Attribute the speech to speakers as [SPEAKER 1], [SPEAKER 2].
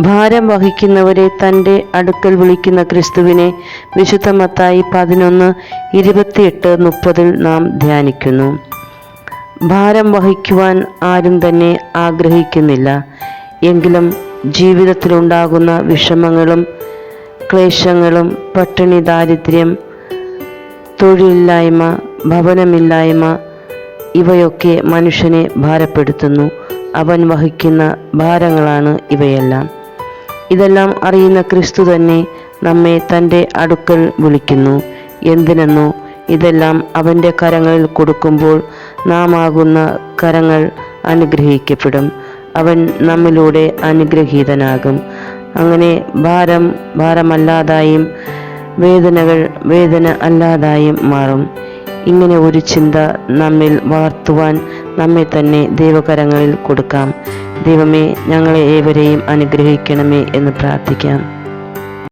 [SPEAKER 1] ഭാരം വഹിക്കുന്നവരെ തന്റെ അടുക്കൽ വിളിക്കുന്ന ക്രിസ്തുവിനെ വിശുദ്ധ മത്തായി പതിനൊന്ന് ഇരുപത്തിയെട്ട് മുപ്പതിൽ നാം ധ്യാനിക്കുന്നു. ഭാരം വഹിക്കുവാൻ ആരും തന്നെ ആഗ്രഹിക്കുന്നില്ല. എങ്കിലും ജീവിതത്തിലുണ്ടാകുന്ന വിഷമങ്ങളും ക്ലേശങ്ങളും പട്ടിണി ദാരിദ്ര്യം തൊഴിലില്ലായ്മ ഭവനമില്ലായ്മ ഇവയൊക്കെ മനുഷ്യനെ ഭാരപ്പെടുത്തുന്നു. അവൻ വഹിക്കുന്ന ഭാരങ്ങളാണ് ഇവയെല്ലാം. ഇതെല്ലാം അറിയുന്ന ക്രിസ്തു തന്നെ നമ്മെ തന്റെ അടുക്കൽ വിളിക്കുന്നു. എന്തിനെന്നോ ഇതെല്ലാം അവന്റെ കരങ്ങളിൽ കൊടുക്കുമ്പോൾ നാം ആകുന്ന കരങ്ങൾ അനുഗ്രഹിക്കപ്പെടും. അവൻ നമ്മിലൂടെ അനുഗ്രഹീതനാകും. അങ്ങനെ ഭാരം ഭാരമല്ലാതായും വേദനകൾ വേദന അല്ലാതായും മാറും. ഇങ്ങനെ ഒരു ചിന്ത നമ്മിൽ വളർത്തുവാൻ നമ്മെ തന്നെ ദൈവകരങ്ങളിൽ കൊടുക്കാം. ദൈവമേ ഞങ്ങളെ ഏവരെയും അനുഗ്രഹിക്കണമേ എന്ന് പ്രാർത്ഥിക്കാം.